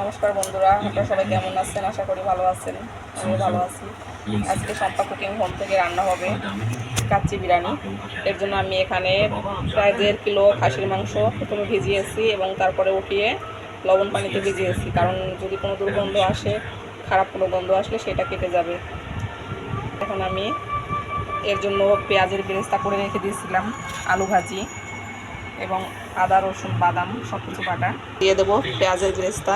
নমস্কার বন্ধুরা, আপনারা সবাই কেমন আছেন? আশা করি ভালো আছেন। আমি ভালো আছি। আজকে সম্পা কুকিং হোম থেকে রান্না হবে কাচ্চি বিরিয়ানি। এর জন্য আমি এখানে প্রায় দেড় কিলো খাসির মাংস প্রথমে ভিজিয়েছি এবং তারপরে উঠিয়ে লবণ পানিতে ভিজিয়েছি। কারণ যদি কোনো দুর্গন্ধ আসে, খারাপ কোনো গন্ধ আসলে সেটা কেটে যাবে। এখন আমি এর জন্য পেঁয়াজের বেরেস্তা করে রেখে দিয়েছিলাম, আলু ভাজি। এবং আদা, রসুন, বাদাম সব কিছু বাটা। দিয়ে দেবো পেঁয়াজের গ্রেস্তা।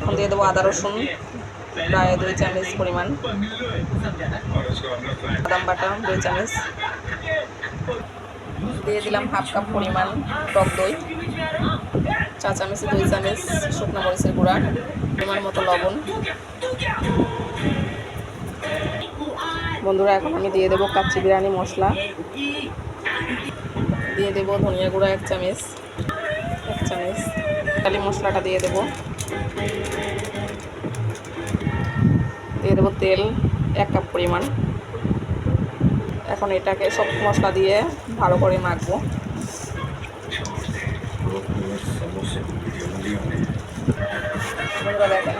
এখন দিয়ে দেবো আদা, রসুন, প্রায় দুই চামচ পরিমাণ। বাদাম বাটা, দুই চামচ। দিয়ে দিলাম হাফ কাপ পরিমাণ টক দই। চা চামচে দুই চামচ শুকনো মরিচের গুঁড়া পরিমাণ মতো লবণ। বন্ধুরা, এখন আমি দিয়ে দেবো কাচ্চি বিরিয়ানি মশলা। দিয়ে দেবো ধনিয়া গুঁড়া এক চামচ এক চামচ। কালি মশলাটা দিয়ে দেবো। দিয়ে দেবো তেল, এক কাপ পরিমাণ। এখন এটাকে সব মশলা দিয়ে ভালো করে মাখবো। বন্ধুরা দেখেন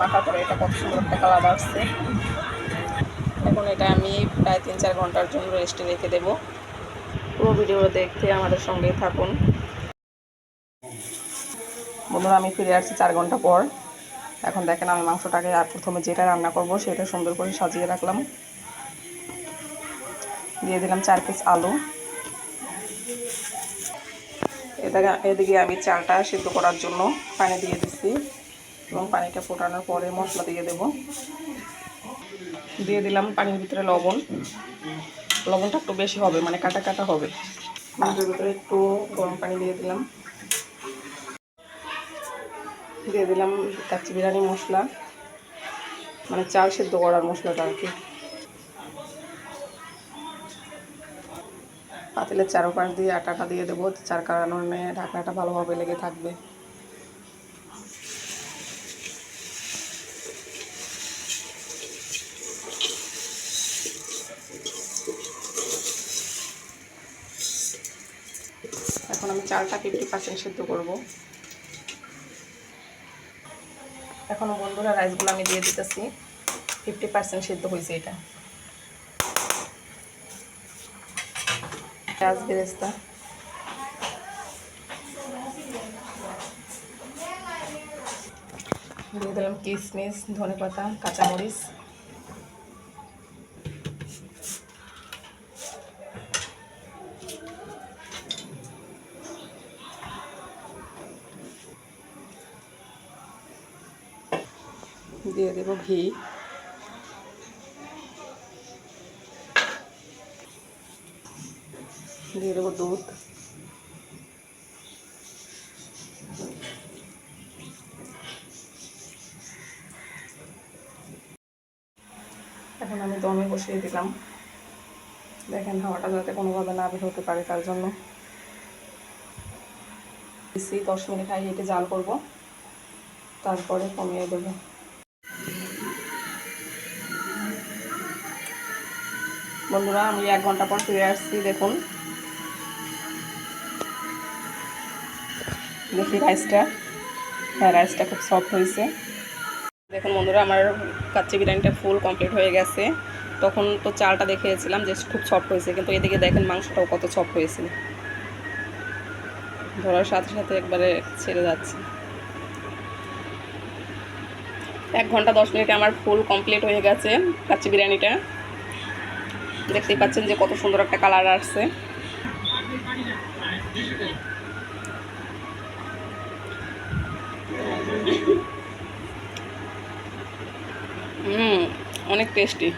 মাখার পরে এটা কত সুন্দর একটা কালার আসছে। এখন এটা আমি প্রায় তিন চার ঘণ্টার জন্য রেস্টে রেখে দেব। পুরো ভিডিও দেখতে আমাদের সঙ্গেই থাকুন। বন্ধুরা, আমি ফিরে আসছি চার ঘণ্টা পর। এখন দেখেন আমি মাংসটাকে আর প্রথমে যেটা রান্না করব সেটা সুন্দর করে সাজিয়ে রাখলাম। দিয়ে দিলাম চার পিস আলু। এদিকে আমি চালটা সিদ্ধ করার জন্য পানি দিয়ে দিচ্ছি। এবং পানিটা ফোটানোর পরে মশলা দিয়ে দেব। দিয়ে দিলাম পানির ভিতরে লবণ। লবণটা একটু বেশি হবে মানে কাটা কাটা হবে। মাংসের ভিতরে একটু গরম পানি দিয়ে দিলাম। দিয়ে দিলাম কাচ্চি বিরিয়ানি মশলা মানে চাল সেদ্ধ করার মশলাটা আর কি। পাতিলের চারোপাশ দিয়ে আটাটা দিয়ে দেবো চার কারণে ঢাকনাটা ভালোভাবে লেগে থাকবে। এখন আমি চালটা ফিফটি পার্সেন্ট সেদ্ধ করব। এখনও বন্ধুরা রাইসগুলো আমি দিয়ে দিতেছি। ফিফটি পার্সেন্ট সেদ্ধ হয়েছে এটা। বেরেস্তা। দিয়ে দিলাম কিশমিশ ধনে পাতা কাঁচামরিচ। দিয়ে দেব ঘি। দিয়ে দেবো দুধ। এখন আমি দমে বসিয়ে দিলাম। দেখেন হাওয়াটা যাতে কোনোভাবে না বের হতে পারে তার জন্য। দশ মিনিট আগে এটি জাল করব। তারপরে কমিয়ে দেবো। বন্ধুরা, আমি এক ঘণ্টা পর ফিরে আসছি, দেখুন। দেখি রাইসটা হ্যাঁ রাইসটা খুব সফট হয়েছে। দেখুন বন্ধুরা, আমার কাচ্চি বিরিয়ানিটা ফুল কমপ্লিট হয়ে গেছে। তখন তো চালটা দেখেছিলাম যে খুব সফট হয়েছে, কিন্তু এদিকে দেখেন মাংসটাও কত সফট হয়েছে। ধরার সাথে সাথে একবারে ছেড়ে যাচ্ছে। এক ঘণ্টা দশ মিনিটে আমার ফুল কমপ্লিট হয়ে গেছে কাচ্চি বিরিয়ানিটা। দেখতেই পাচ্ছেন যে কত সুন্দর একটা কালার আসছে। হুম অনেক টেস্টি